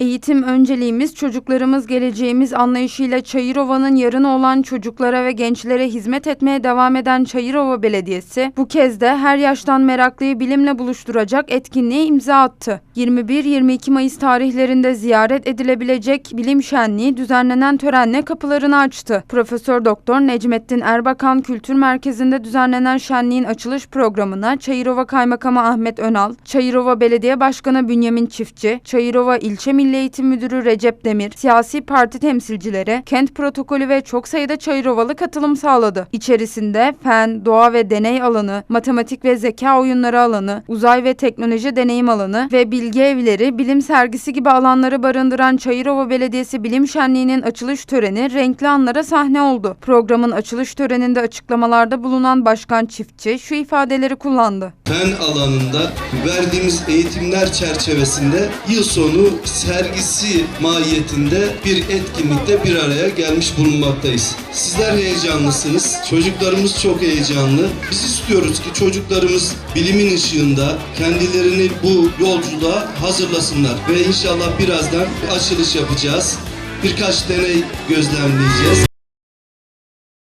Eğitim önceliğimiz, çocuklarımız geleceğimiz anlayışıyla Çayırova'nın yarını olan çocuklara ve gençlere hizmet etmeye devam eden Çayırova Belediyesi, bu kez de her yaştan meraklıyı bilimle buluşturacak etkinliğe imza attı. 21-22 Mayıs tarihlerinde ziyaret edilebilecek bilim şenliği düzenlenen törenle kapılarını açtı. Profesör Doktor Necmettin Erbakan Kültür Merkezi'nde düzenlenen şenliğin açılış programına Çayırova Kaymakamı Ahmet Önal, Çayırova Belediye Başkanı Bünyamin Çiftçi, Çayırova İlçe Milli Eğitim Müdürü Recep Demir, siyasi parti temsilcileri, kent protokolü ve çok sayıda Çayırovalı katılım sağladı. İçerisinde fen, doğa ve deney alanı, matematik ve zeka oyunları alanı, uzay ve teknoloji deneyim alanı ve bilgi evleri, bilim sergisi gibi alanları barındıran Çayırova Belediyesi Bilim Şenliği'nin açılış töreni renkli anlara sahne oldu. Programın açılış töreninde açıklamalarda bulunan Başkan Çiftçi şu ifadeleri kullandı. fen alanında verdiğimiz eğitimler çerçevesinde yıl sonu sergisi mahiyetinde bir etkinlikte bir araya gelmiş bulunmaktayız. Sizler heyecanlısınız, çocuklarımız çok heyecanlı. Biz istiyoruz ki çocuklarımız bilimin ışığında kendilerini bu yolculuğa hazırlasınlar ve inşallah birazdan açılış yapacağız. Birkaç deney gözlemleyeceğiz.